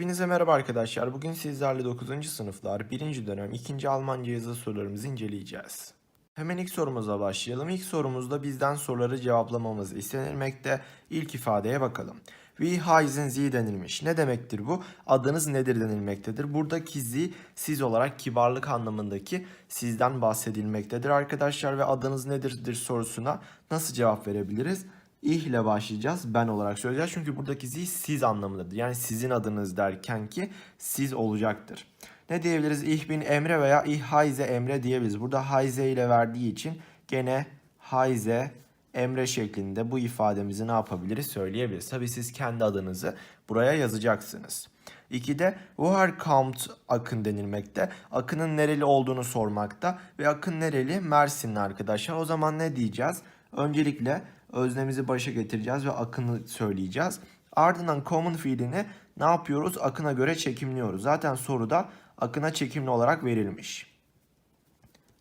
Hepinize merhaba arkadaşlar. Bugün sizlerle 9. sınıflar 1. dönem 2. Almanca yazılı sorularımızı inceleyeceğiz. Hemen ilk sorumuza başlayalım. İlk sorumuzda bizden soruları cevaplamamız istenilmekte. İlk ifadeye bakalım. Wie heißen Sie denilmiş. Ne demektir bu? Adınız nedir denilmektedir. Buradaki Sie siz olarak kibarlık anlamındaki sizden bahsedilmektedir arkadaşlar ve adınız nedirdir sorusuna nasıl cevap verebiliriz? İh ile başlayacağız. Ben olarak söyleyeceğiz. Çünkü buradaki zi siz anlamındadır. Yani sizin adınız derken ki siz olacaktır. Ne diyebiliriz? İh bin Emre veya İh Hayze Emre diyebiliriz. Burada Hayze ile verdiği için gene Hayze Emre şeklinde bu ifademizi ne yapabiliriz söyleyebiliriz. Tabii siz kendi adınızı buraya yazacaksınız. İkide woher kommt Akın denilmekte. Akın'ın nereli olduğunu sormakta ve Akın nereli? Mersinli arkadaşlar. O zaman ne diyeceğiz? Öncelikle öznemizi başa getireceğiz ve Akın'ı söyleyeceğiz. Ardından common fiilini ne yapıyoruz? Akın'a göre çekimliyoruz. Zaten soruda Akın'a çekimli olarak verilmiş.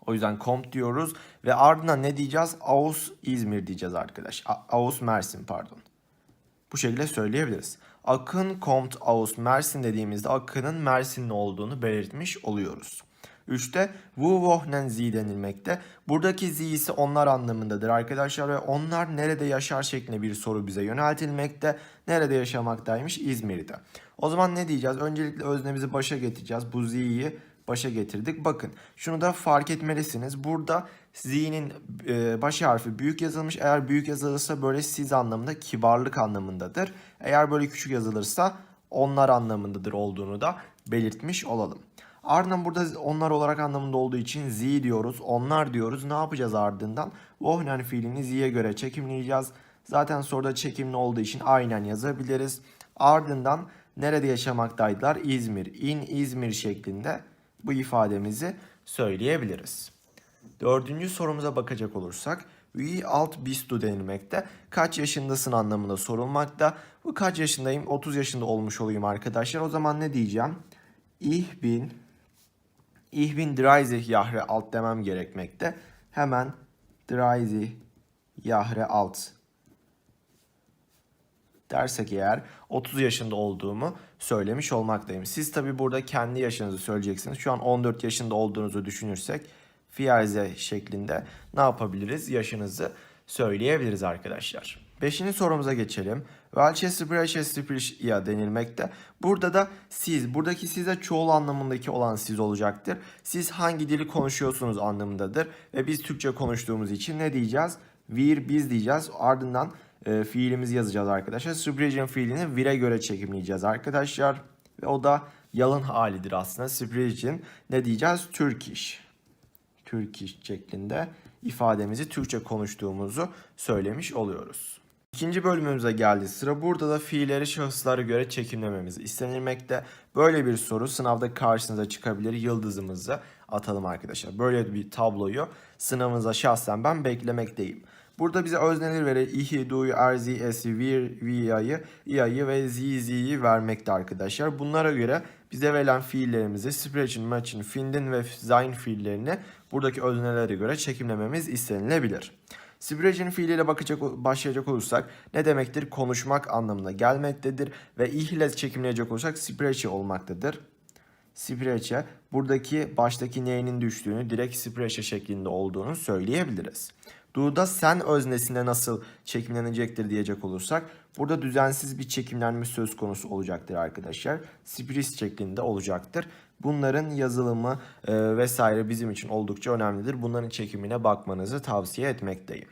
O yüzden komp diyoruz ve ardından ne diyeceğiz? Aus İzmir diyeceğiz arkadaş. Aus Mersin pardon. Bu şekilde söyleyebiliriz. Akın kommt aus Mersin dediğimizde Akın'ın Mersinli olduğunu belirtmiş oluyoruz. 3'te wo wohnen sie denilmekte. Buradaki ise onlar anlamındadır arkadaşlar ve onlar nerede yaşar şeklinde bir soru bize yöneltilmekte. Nerede yaşamaktaymış? İzmir'de. O zaman ne diyeceğiz? Öncelikle öznemizi başa getireceğiz. Bu zie'yi başa getirdik. Bakın şunu da fark etmelisiniz. Burada z'nin e, baş harfi büyük yazılmış. Eğer büyük yazılırsa böyle siz anlamında kibarlık anlamındadır. Eğer böyle küçük yazılırsa onlar anlamındadır olduğunu da belirtmiş olalım. Ardından burada onlar olarak anlamında olduğu için z diyoruz, onlar diyoruz. Ne yapacağız ardından? Wohnen fiilini z'ye göre çekimleyeceğiz. Zaten soruda çekimli olduğu için aynen yazabiliriz. Ardından nerede yaşamaktaydılar? İzmir, in İzmir şeklinde bu ifademizi söyleyebiliriz. Dördüncü sorumuza bakacak olursak Wie alt bist du denilmekte. Kaç yaşındasın anlamında sorulmakta. Bu kaç yaşındayım? 30 yaşında olmuş olayım arkadaşlar. O zaman ne diyeceğim? Ich bin Ich bin 30 Jahre alt demem gerekmekte. Hemen 30 Jahre alt dersek eğer 30 yaşında olduğumu söylemiş olmaktayım. Siz tabi burada kendi yaşınızı söyleyeceksiniz. Şu an 14 yaşında olduğunuzu düşünürsek fiyaze şeklinde ne yapabiliriz? Yaşınızı söyleyebiliriz arkadaşlar. Beşinci sorumuza geçelim. Welche Sprache spricht ihr denilmekte. Burada da siz, buradaki size çoğul anlamındaki olan siz olacaktır. Siz hangi dili konuşuyorsunuz anlamındadır. Ve biz Türkçe konuştuğumuz için ne diyeceğiz? Wir, biz diyeceğiz. Ardından e, fiilimizi yazacağız arkadaşlar. Sprechen fiilini wir'e göre çekimleyeceğiz arkadaşlar. Ve o da yalın halidir aslında. Sprechen ne diyeceğiz? Turkish. Turkish şeklinde ifademizi Türkçe konuştuğumuzu söylemiş oluyoruz. İkinci bölümümüze geldi sıra. Burada da fiilleri şahıslara göre çekimlememiz istenilmekte. Böyle bir soru sınavda karşınıza çıkabilir. Yıldızımızı atalım arkadaşlar. Böyle bir tabloyu sınavınıza şahsen ben beklemekteyim. Burada bize özneleri verir. İhi, du'yu, erzi, esi, vir, viya'yı, i'yı ve zizi'yi vermekte arkadaşlar. Bunlara göre bize verilen fiillerimizi sprechen, matchen, finden ve sein fiillerini buradaki öznelere göre çekimlememiz istenilebilir. Sprechen fiiliyle bakacak, başlayacak olursak ne demektir? Konuşmak anlamına gelmektedir ve ih ile çekimleyecek olursak spreche olmaktadır. Spreche buradaki baştaki neyinin düştüğünü direkt spreche şeklinde olduğunu söyleyebiliriz. Do'da sen öznesine nasıl çekimlenecektir diyecek olursak burada düzensiz bir çekimlenme söz konusu olacaktır arkadaşlar. Spris şeklinde olacaktır. Bunların yazılımı e, vesaire bizim için oldukça önemlidir. Bunların çekimine bakmanızı tavsiye etmekteyim.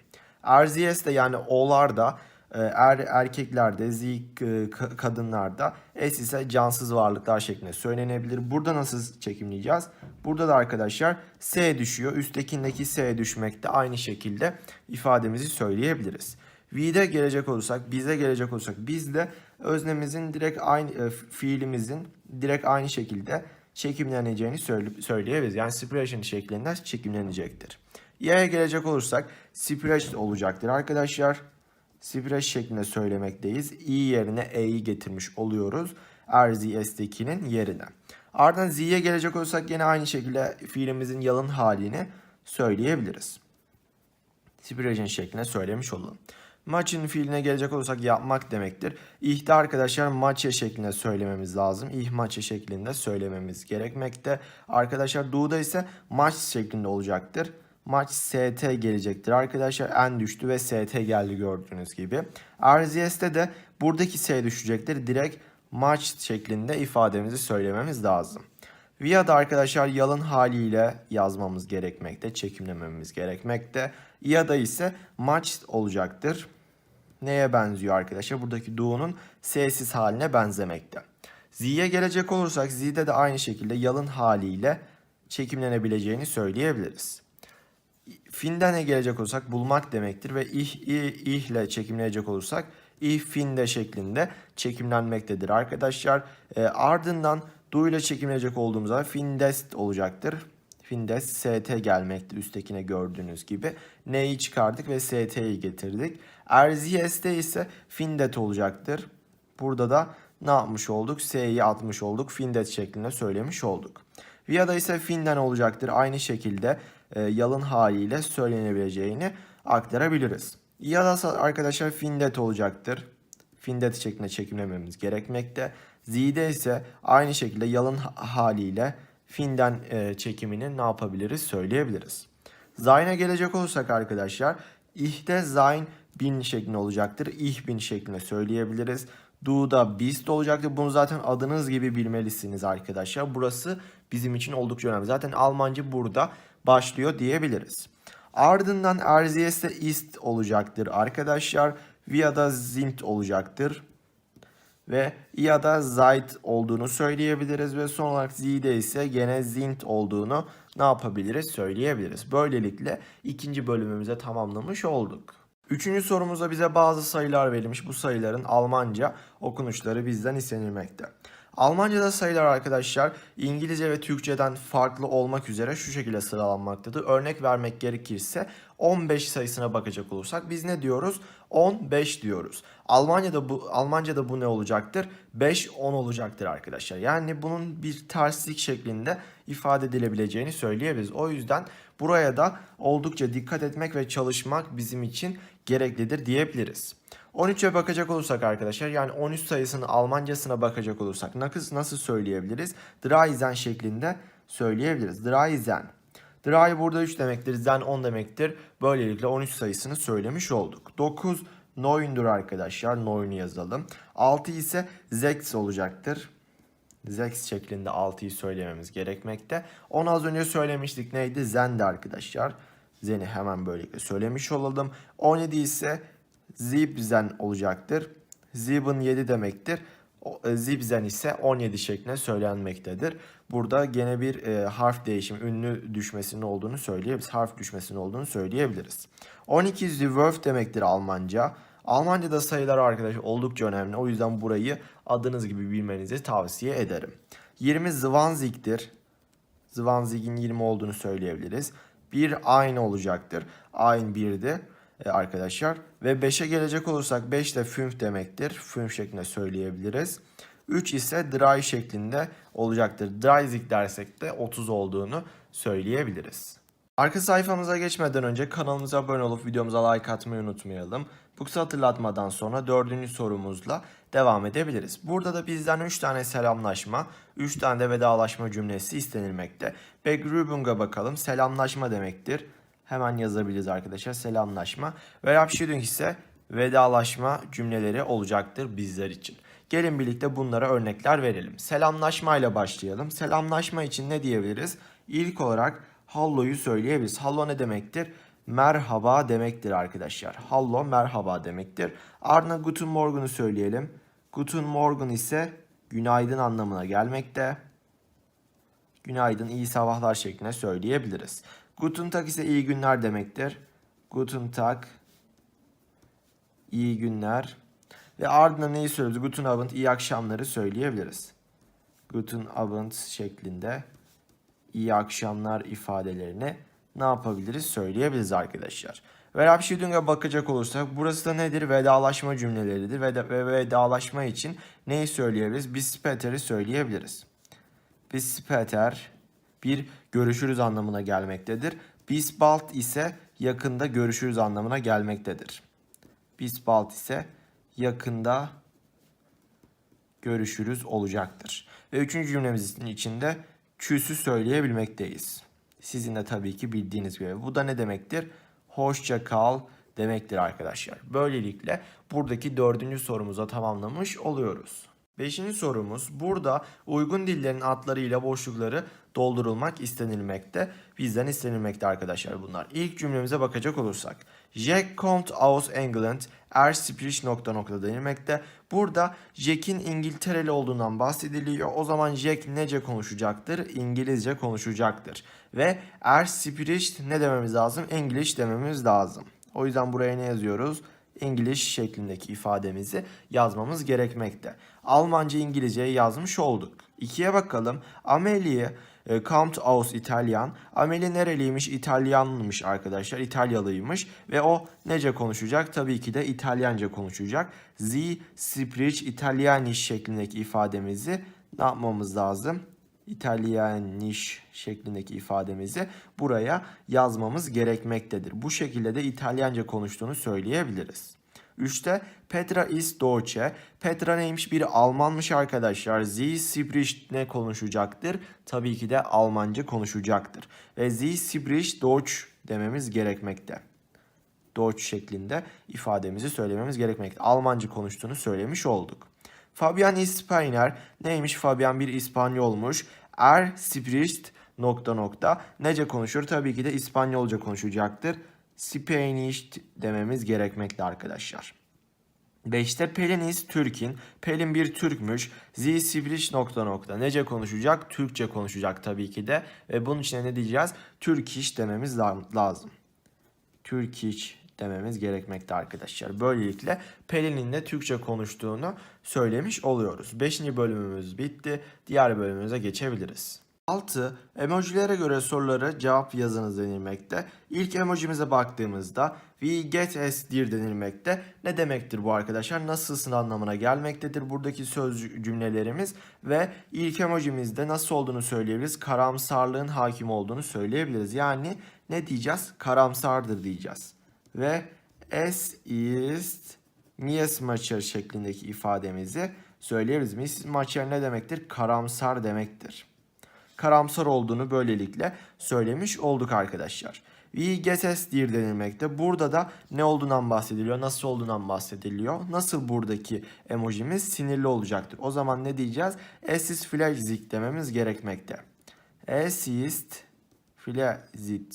RZS de yani O'lar da e, er, erkeklerde, Z e, ka- kadınlarda, S ise cansız varlıklar şeklinde söylenebilir. Burada nasıl çekimleyeceğiz? Burada da arkadaşlar S düşüyor. Üsttekindeki S düşmekte aynı şekilde ifademizi söyleyebiliriz. V'de gelecek olursak, bize gelecek olursak biz de öznemizin direkt aynı e, fiilimizin direkt aynı şekilde çekimleneceğini söyle, söyleyebiliriz. Yani sprechen şeklinde çekimlenecektir. Y'ye gelecek olursak sprechen olacaktır arkadaşlar. Sprechen şeklinde söylemekteyiz. i yerine e'yi getirmiş oluyoruz. RZS'dekinin yerine. Ardından z'ye gelecek olursak yine aynı şekilde fiilimizin yalın halini söyleyebiliriz. Sprechen şeklinde söylemiş olalım. Maçın fiiline gelecek olursak yapmak demektir. İhte arkadaşlar maçe şeklinde söylememiz lazım. İh maçe şeklinde söylememiz gerekmekte. Arkadaşlar Du'da ise maç şeklinde olacaktır. Maç ST gelecektir. Arkadaşlar N düştü ve ST geldi gördüğünüz gibi. RZS'te de buradaki S düşecektir. Direkt maç şeklinde ifademizi söylememiz lazım. Via'da arkadaşlar yalın haliyle yazmamız gerekmekte, çekimlememiz gerekmekte. İA'da ise maç olacaktır. Neye benziyor arkadaşlar? Buradaki do'nun sessiz haline benzemekte. Z'ye gelecek olursak Z'de de aynı şekilde yalın haliyle çekimlenebileceğini söyleyebiliriz. Finden'e gelecek olursak bulmak demektir ve ih, ih, ih ile çekimleyecek olursak ih finde şeklinde çekimlenmektedir arkadaşlar. E, ardından du ile çekimleyecek olduğumuzda findest olacaktır. Findest st gelmekte üsttekine gördüğünüz gibi. N'yi çıkardık ve st'yi getirdik. Erziyes'te ise findet olacaktır. Burada da ne yapmış olduk? S'yi atmış olduk. Findet şeklinde söylemiş olduk. Via'da ise finden olacaktır. Aynı şekilde e, yalın haliyle söylenebileceğini aktarabiliriz. İA'da arkadaşlar findet olacaktır. Findet şeklinde çekimlememiz gerekmekte. Z'de ise aynı şekilde yalın haliyle finden e, çekimini ne yapabiliriz söyleyebiliriz. Zayn'a gelecek olursak arkadaşlar ihte zayn bin şeklinde olacaktır. İh bin şeklinde söyleyebiliriz. Du'da bist olacaktır. Bunu zaten adınız gibi bilmelisiniz arkadaşlar. Burası bizim için oldukça önemli. Zaten Almanca burada başlıyor diyebiliriz. Ardından Erziyes'te ist olacaktır arkadaşlar. Via'da zint olacaktır. Ve İA'da Zeit olduğunu söyleyebiliriz ve son olarak Z'de ise gene Zint olduğunu ne yapabiliriz söyleyebiliriz. Böylelikle ikinci bölümümüze tamamlamış olduk. Üçüncü sorumuzda bize bazı sayılar verilmiş. Bu sayıların Almanca okunuşları bizden istenilmekte. Almanca'da sayılar arkadaşlar İngilizce ve Türkçeden farklı olmak üzere şu şekilde sıralanmaktadır. Örnek vermek gerekirse 15 sayısına bakacak olursak biz ne diyoruz? 15 diyoruz. Almanya'da bu Almanca'da bu ne olacaktır? 5 10 olacaktır arkadaşlar. Yani bunun bir terslik şeklinde ifade edilebileceğini söyleyebiliriz. O yüzden buraya da oldukça dikkat etmek ve çalışmak bizim için gereklidir diyebiliriz. 13'e bakacak olursak arkadaşlar yani 13 sayısının Almancasına bakacak olursak nasıl, nasıl söyleyebiliriz? Dreisen şeklinde söyleyebiliriz. Dreisen. Drei burada 3 demektir. Zen 10 demektir. Böylelikle 13 sayısını söylemiş olduk. 9 Neun'dur arkadaşlar. Neun'u yazalım. 6 ise Zex olacaktır. Zex şeklinde 6'yı söylememiz gerekmekte. 10 az önce söylemiştik. Neydi? Zen'di arkadaşlar. Zen'i hemen böylelikle söylemiş olalım. 17 ise Zibzen olacaktır. Zibin 7 demektir. E, Zibzen ise 17 şeklinde söylenmektedir. Burada gene bir e, harf değişimi, ünlü düşmesinin olduğunu söyleyebiliriz. Harf düşmesinin olduğunu söyleyebiliriz. 12 Zwölf demektir Almanca. Almanca'da sayılar arkadaşlar oldukça önemli. O yüzden burayı adınız gibi bilmenizi tavsiye ederim. 20 Zwanzig'tir. Zwanzig'in 20 olduğunu söyleyebiliriz. Bir aynı olacaktır. Aynı birdi e, arkadaşlar. Ve 5'e gelecek olursak 5 de fünf demektir. Fünf şeklinde söyleyebiliriz. 3 ise dry şeklinde olacaktır. Dryzik dersek de 30 olduğunu söyleyebiliriz. Arka sayfamıza geçmeden önce kanalımıza abone olup videomuza like atmayı unutmayalım. Bu kısa hatırlatmadan sonra dördüncü sorumuzla devam edebiliriz. Burada da bizden 3 tane selamlaşma, 3 tane de vedalaşma cümlesi istenilmekte. Begrübung'a bakalım. Selamlaşma demektir. Hemen yazabiliriz arkadaşlar. Selamlaşma. Verabschiedung ise vedalaşma cümleleri olacaktır bizler için. Gelin birlikte bunlara örnekler verelim. Selamlaşma ile başlayalım. Selamlaşma için ne diyebiliriz? İlk olarak hallo'yu söyleyebiliriz. Hallo ne demektir? Merhaba demektir arkadaşlar. Hallo merhaba demektir. Ardından guten morgen'u söyleyelim. Guten morgen ise günaydın anlamına gelmekte. Günaydın, iyi sabahlar şeklinde söyleyebiliriz. Guten Tag ise iyi günler demektir. Guten Tag, iyi günler. Ve ardından neyi söylüyoruz? Guten Abend, iyi akşamları söyleyebiliriz. Guten Abend şeklinde iyi akşamlar ifadelerini ne yapabiliriz söyleyebiliriz arkadaşlar. Verabschiedung'a bakacak olursak burası da nedir? Vedalaşma cümleleridir. Ve, ve vedalaşma için neyi söyleyebiliriz? Bis später'i söyleyebiliriz. Bis später bir görüşürüz anlamına gelmektedir. Bis bald ise yakında görüşürüz anlamına gelmektedir. bis bald ise yakında görüşürüz olacaktır. Ve üçüncü cümlemizin içinde çüsü söyleyebilmekteyiz. Sizin de tabii ki bildiğiniz gibi. Bu da ne demektir? Hoşça kal demektir arkadaşlar. Böylelikle buradaki dördüncü sorumuza tamamlamış oluyoruz. Beşinci sorumuz burada uygun dillerin adlarıyla boşlukları doldurulmak istenilmekte. Bizden istenilmekte arkadaşlar bunlar. İlk cümlemize bakacak olursak. Jack kommt aus England, er spricht nokta nokta denilmekte. Burada Jack'in İngiltereli olduğundan bahsediliyor. O zaman Jack nece konuşacaktır? İngilizce konuşacaktır. Ve er spricht ne dememiz lazım? English dememiz lazım. O yüzden buraya ne yazıyoruz? English şeklindeki ifademizi yazmamız gerekmekte. Almanca İngilizce'ye yazmış olduk. İkiye bakalım. Amelie e, kommt aus Italyan. Amelie nereliymiş? İtalyanmış arkadaşlar. İtalyalıymış. Ve o nece konuşacak? Tabii ki de İtalyanca konuşacak. Sie spricht Italianisch şeklindeki ifademizi ne yapmamız lazım? İtalyaniş şeklindeki ifademizi buraya yazmamız gerekmektedir. Bu şekilde de İtalyanca konuştuğunu söyleyebiliriz. 3'te Petra ist Deutsche. Petra neymiş? Bir Almanmış arkadaşlar. Sie spricht ne konuşacaktır? Tabii ki de Almanca konuşacaktır. Ve sie spricht Deutsch dememiz gerekmekte. Deutsch şeklinde ifademizi söylememiz gerekmekte. Almanca konuştuğunu söylemiş olduk. Fabian İspanyol neymiş? Fabian bir İspanyolmuş. Er spricht nokta nokta. Nece konuşur? Tabii ki de İspanyolca konuşacaktır. Spanish dememiz gerekmekte arkadaşlar. 5'te Pelin is Türk'in. Pelin bir Türkmüş. Sie spricht nokta nokta. Nece konuşacak? Türkçe konuşacak tabii ki de. Ve bunun için ne diyeceğiz? Turkish dememiz la- lazım. Turkish dememiz gerekmekte arkadaşlar. Böylelikle Pelin'in de Türkçe konuştuğunu söylemiş oluyoruz. 5. bölümümüz bitti. Diğer bölümümüze geçebiliriz. 6. Emojilere göre soruları cevap yazınız denilmekte. İlk emojimize baktığımızda we get as dear denilmekte. Ne demektir bu arkadaşlar? Nasılsın anlamına gelmektedir buradaki söz cümlelerimiz ve ilk emojimizde nasıl olduğunu söyleyebiliriz. Karamsarlığın hakim olduğunu söyleyebiliriz. Yani ne diyeceğiz? Karamsardır diyeceğiz. Ve es ist Miesmacher şeklindeki ifademizi söyleyebiliriz. Miesmacher ne demektir? Karamsar demektir karamsar olduğunu böylelikle söylemiş olduk arkadaşlar. Dear denilmekte. Burada da ne olduğundan bahsediliyor, nasıl olduğundan bahsediliyor. Nasıl buradaki emojimiz sinirli olacaktır. O zaman ne diyeceğiz? Es ist flexig dememiz gerekmekte. Es ist flexig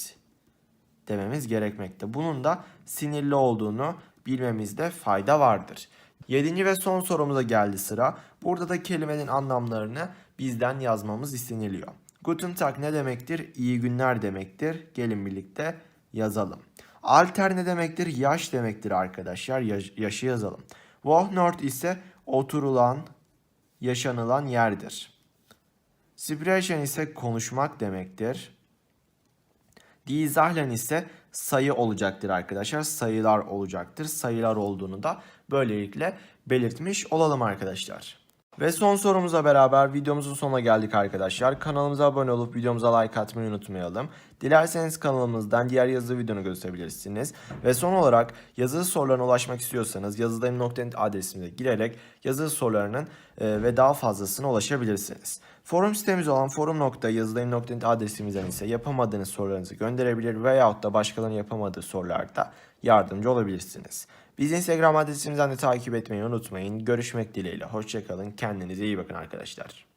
dememiz gerekmekte. Bunun da sinirli olduğunu bilmemizde fayda vardır. Yedinci ve son sorumuza geldi sıra. Burada da kelimenin anlamlarını bizden yazmamız isteniliyor. Guten Tag ne demektir? İyi günler demektir. Gelin birlikte yazalım. Alter ne demektir? Yaş demektir arkadaşlar. Yaş- yaşı yazalım. Wohnort ise oturulan, yaşanılan yerdir. Sprechen ise konuşmak demektir. Die Zahlen ise sayı olacaktır arkadaşlar. Sayılar olacaktır. Sayılar olduğunu da böylelikle belirtmiş olalım arkadaşlar. Ve son sorumuza beraber videomuzun sonuna geldik arkadaşlar. Kanalımıza abone olup videomuza like atmayı unutmayalım. Dilerseniz kanalımızdan diğer yazılı videonu gösterebilirsiniz. Ve son olarak yazılı sorularına ulaşmak istiyorsanız yazıdayım.net adresimize girerek yazılı sorularının e, ve daha fazlasına ulaşabilirsiniz. Forum sitemiz olan forum.yazıdayım.net adresimizden ise yapamadığınız sorularınızı gönderebilir veyahut da başkalarının yapamadığı sorularda yardımcı olabilirsiniz. Bizi Instagram adresimizden de takip etmeyi unutmayın. Görüşmek dileğiyle. Hoşçakalın. Kendinize iyi bakın arkadaşlar.